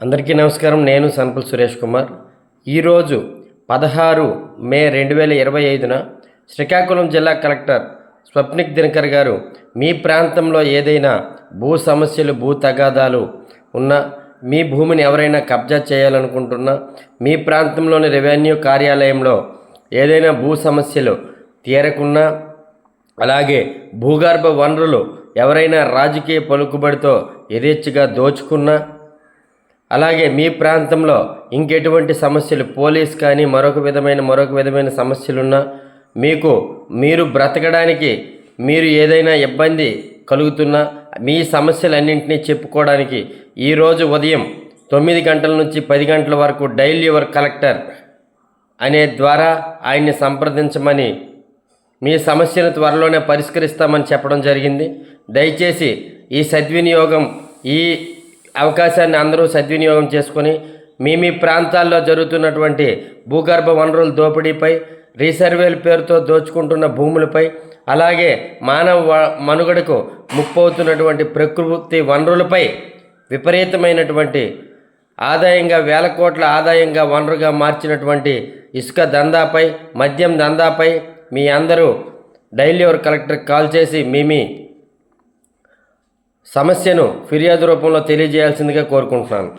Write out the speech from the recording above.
అందరికీ నమస్కారం. నేను సంపల్ సురేష్ కుమార్. ఈరోజు పదహారు మే రెండు వేల ఇరవై ఐదున శ్రీకాకుళం జిల్లా కలెక్టర్ స్వప్నిక్ దినకర్ గారు మీ ప్రాంతంలో ఏదైనా భూ సమస్యలు భూ తగాదాలు ఉన్నా మీ భూమిని ఎవరైనా కబ్జా చేయాలనుకుంటున్నా మీ ప్రాంతంలోని రెవెన్యూ కార్యాలయంలో ఏదైనా భూ సమస్యలు తీరకున్నా అలాగే భూగర్భ వనరులు ఎవరైనా రాజకీయ పలుకుబడితో యథేచ్ఛగా దోచుకున్నా అలాగే మీ ప్రాంతంలో ఇంకెటువంటి సమస్యలు పోలీస్ కానీ మరొక విధమైన మరొక విధమైన సమస్యలున్నా మీకు మీరు బ్రతకడానికి మీరు ఏదైనా ఇబ్బంది కలుగుతున్నా మీ సమస్యలన్నింటినీ చెప్పుకోవడానికి ఈరోజు ఉదయం తొమ్మిది గంటల నుంచి పది గంటల వరకు డైల్ యువర్ కలెక్టర్ అనే ద్వారా ఆయన్ని సంప్రదించమని మీ సమస్యను త్వరలోనే పరిష్కరిస్తామని చెప్పడం జరిగింది. దయచేసి ఈ సద్వినియోగం ఈ అవకాశాన్ని అందరూ సద్వినియోగం చేసుకొని మీ మీ ప్రాంతాల్లో జరుగుతున్నటువంటి భూగర్భ వనరుల దోపిడీపై రీసర్వేల పేరుతో దోచుకుంటున్న భూములపై అలాగే మానవ మనుగడకు ముప్పవుతున్నటువంటి ప్రకృతి వనరులపై విపరీతమైనటువంటి ఆదాయంగా వేల కోట్ల ఆదాయంగా వనరుగా మార్చినటువంటి ఇసుక దందాపై మద్యం దందాపై మీ అందరూ డైలీ ఎవర్ కలెక్టర్కి కాల్ చేసి మీ మీ సమస్యను ఫిర్యాదు రూపంలో తెలియజేయాల్సిందిగా కోరుకుంటున్నాను.